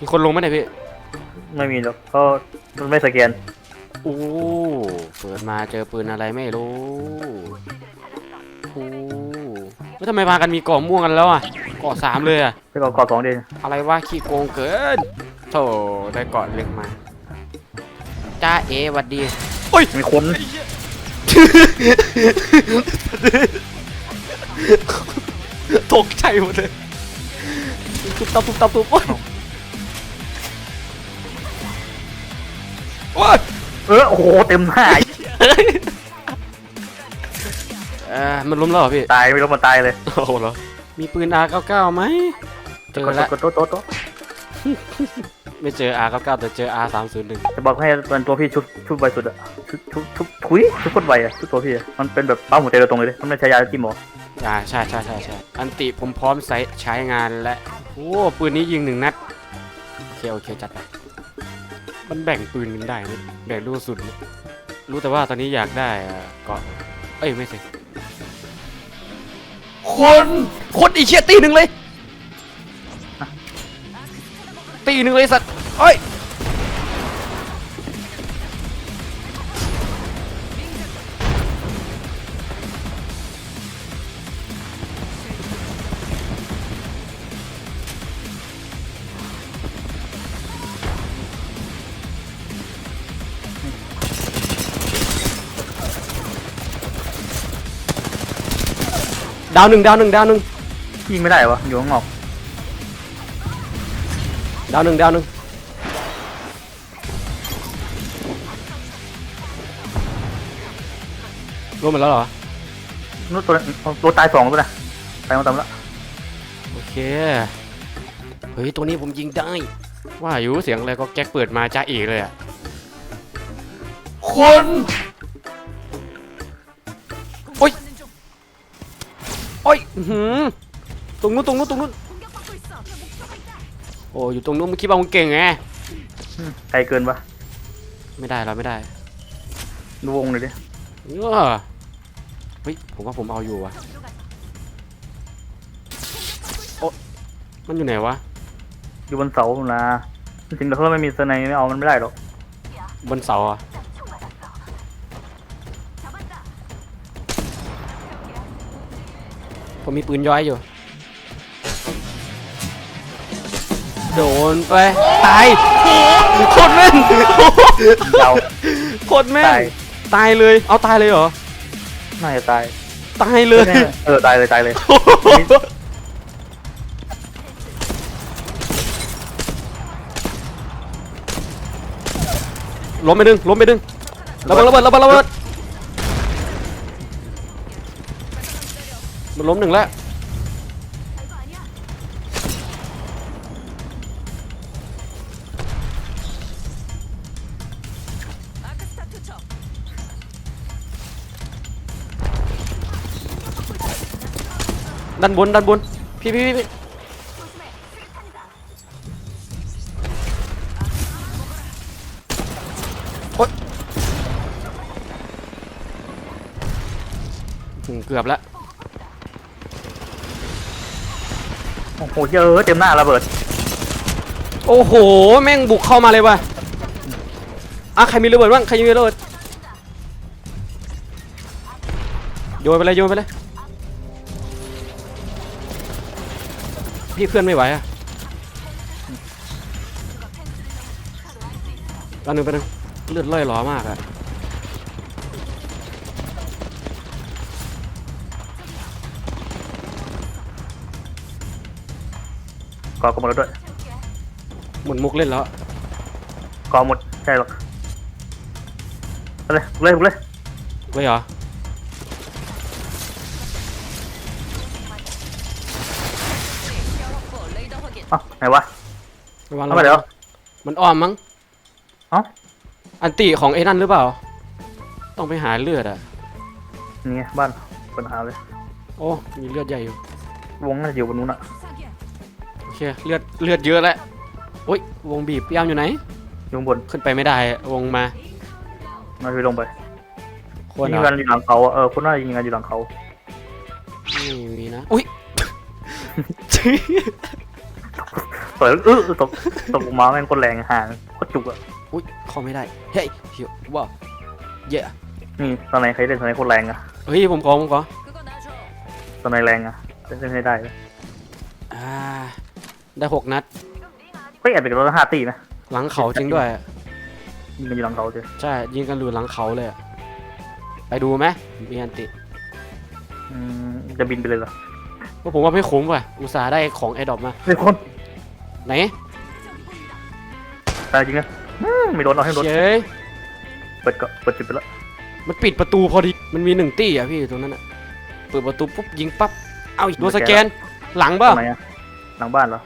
มีคนลงไหมเนี่ยพี่ ไม่มีหรอกเพราะมันไม่สแกนโอ้เปิดมาเจอปืนอะไรไม่รู้โอ้แล้วทำไมพากันมีเกาะม่วงกันแล้วอะเกาะสามเลยอะ ไปก่อนกอสองเดียวอะไรวะขี้โกงเกินโธ่ได้เกาะเล็กมาจ้าเอหวัดดีโอ้ยมีคนตกใจหมดเลยตุ๊บตับตุ๊บตับตุ๊บโอ๊ย โอ๊ยเออโอ้โหเต็มหน้าเออมันล้มแล้วเหรอพี่ ตายไม่รู้มันตายเลยโอ้โหเหรอ มีปืน R99 ไหมเจอกดแล้วกดโต๊ะโต๊ะโต๊ะไม่เจอ R99 แต่เจอ R301 จะบอกให้เป็นตัวพี่ชุบชุบไวสุดอะชุบชุบชุบทุยชุบโคตรไวอะชุบตัวพี่อะมันเป็นแบบปั๊มหัวใจโดยตรงเลยดิมันไม่ใช้ยาจิ้มหมออ่าใช่ใช่ใช่ใช่อันติผมพร้อมใช้ใช้งานและโอ้ปืนนี้ยิงหนึ่งนัด โอเค โอเค จัดไป มันแบ่งปืนกันได้ไหมแบ่งลูกสุดเนี่ยรู้แต่ว่าตอนนี้อยากได้อะเกาะเอ้ยไม่ใช่คนคนอีเชียตีหนึ่งเลย ตีหนึ่งเลยสัตว์เอ้ย ดาวหนึ่งดาวหนึ่งดาวหนึ่งยิงไม่ได้วะอยู่ข้างนอกดาวหนึ่งดาวหนึ่งรวมหมดแล้วเหรอ นู้นตัวตัวตายสองตัวนะตายมาตามแล้วโอเค เฮ้ย ตัวนี้ผมยิงได้ ว่าอยู่เสียงอะไรก็แก๊กเปิดมาจ้าเอกเลยอะคน อ้ยอื้อหือตรงนู้นตรงนู้นตรงนู้นโอ้อยู่ตรงนู้นมึงคิดว่ามึงเก่งไงอืมไกลเกินปะไม่ได้เราไม่ได้ดูวงเลยดิเออเฮ้ยผมว่าผมเอาอยู่ว่ะโอ้มันอยู่ไหนวะอยู่บนเสานะจริงๆแล้วถ้าไม่มีสไนไม่เอามันไม่ได้หรอกบนเสาอะ ผมมีปืนย้อยอยู่ โดนไป ตายโคตรแม่นยาวโคตรแม่นตาย ตายเลย เอาตายเลยเหรอ น่าจะตายตายเลย เออตายเลยตายเลยล้มไปดึงล้มไปดึงระเบิดระเบิดระเบิดระเบิด มันล้มหนึ่งแล้วด้านบนด้านบนพี่พี่พี่พี่โอ๊ยเกือบแล้ว โอ้โหเยอะเต็มหน้าระเบิด โอ้โห แม่งบุกเข้ามาเลยว่ะอะใครมีระเบิดบ้าง ใครมีระเบิด โยนไปเลย โยนไปเลย พี่เพื่อนไม่ไหวอะตอนหนึ่งไปหนึ่งเลือดเล่อยหลอมากอะ กอกหมดแล้วด้วยหมุนมุกเล่นแล้วกอหมดใช่หรอกเอาเลยเอาเลยเอาเลยเลยเหรอเอ้าไหนวะ ระวังเอาไปเดี๋ยว มันอ้อมมั้งเอ้า อันติของไอ้นั่นหรือเปล่า ต้องไปหาเลือดอะ นี่ไงบ้านปัญหาเลย โอ้ มีเลือดใหญ่อยู่ วงน่าจะอยู่บนนู้นอะโอเคเลือดเลือดเยอะแล้วโอ้ยวงบีบยามอยู่ไหน อยู่ข้างบนขึ้นไปไม่ได้อะวงมาน่าจะลงไปโคนยิงอะกันอยู่หลังเขาอะเออคนน่าจะยิงกันอยู่หลังเขาไม่มีนะอุ้ยต่อยแล้วอื้อตกตกลงมาแม่งโคนแรงห่างโคตรจุกอะอุ้ยเข้าไม่ได้เฮ้ยเฮียว้าเย่นี่ตอนไหนใครเล่นตอนไหนโคตรแรงอะเฮ้ยผมขอผมขอตอนไหนแรงอะเล่นให้ได้เลยอ่า ได้หกนัด เฮ้ยแอบเป็นรถห้าตีนะหลังเขาจริงด้วย ยิงกันอยู่หลังเขาเจอใช่ ยิงกันอยู่หลังเขาเลยอะไปดูไหมมีอันติอืมจะบินไปเลยเหรอก็ผมว่าไม่คุ้มว่ะอุตส่าห์ได้ของไอดอปมา เฮ้ยคนไหนตายจริงนะอืมไม่โดนเอาให้โดนเย้ยเปิดก็เปิดจุดไปแล้วมันปิดประตูพอดี มันมีหนึ่งตี้อะพี่ตรงนั้นอะเปิดประตูปุ๊บยิงปั๊บ เอาอีกโดนสแกน หลังเปล่า ทำไมอะหลังบ้านเหรอ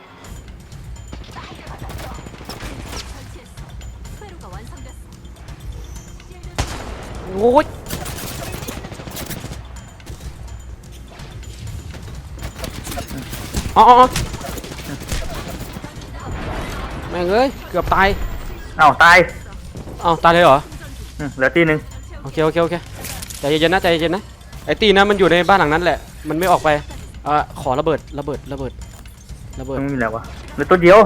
โอ้ยอ๋ออ๋ออ๋อแม่งเอ้ย เกือบตายอ้าวตายเอ้าตายเลยเหรออืมเหลือตีหนึ่งโอเคโอเคโอเคใจเย็นๆนะใจเย็นๆนะไอ้ตีนะมันอยู่ในบ้านหลังนั้นแหละ มันไม่ออกไปเอ่อขอระเบิดระเบิดระเบิดระเบิดมันมีไหนวะเหลือตัวเดียว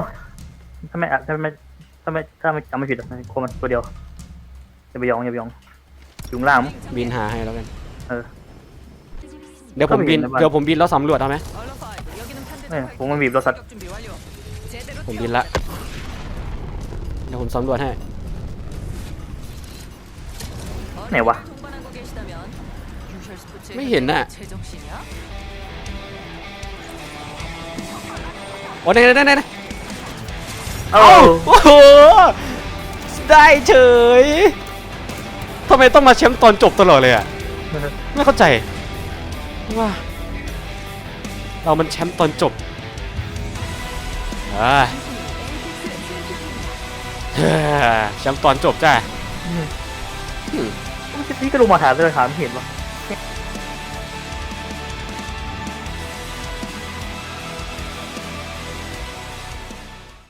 ถ้าไม่อะถ้าไม่ถ้าไม่ถ้าไม่จำไม่ผิดอะโคมันตัวเดียวอย่าไปยองอย่าไปยองอ ยู่ข้างล่างมั้ง บินหาให้แล้วกันเออเดี๋ยวผมบินก็ไม่เห็นนะบ้าน เดี๋ยวผมบินแล้วสำรวจเอาไหม เนี่ยผมมันบีบรถสัตว์ผมบินละ เดี๋ยวผมสำรวจให้ ไหนวะไม่เห็นน่ะ โอ้ได้ได้ได้ได้เอ้าเอ้าโอ้โหได้เฉย ทำไมต้องมาแชมป์ตอนจบตลอดเลยอะ ไม่เข้าใจว่า เรามันแชมป์ตอนจบอ่าเฮ้อแชมป์ตอนจบจ้าพี่ก็ลงมาถามเลยถามไม่เห็นวะ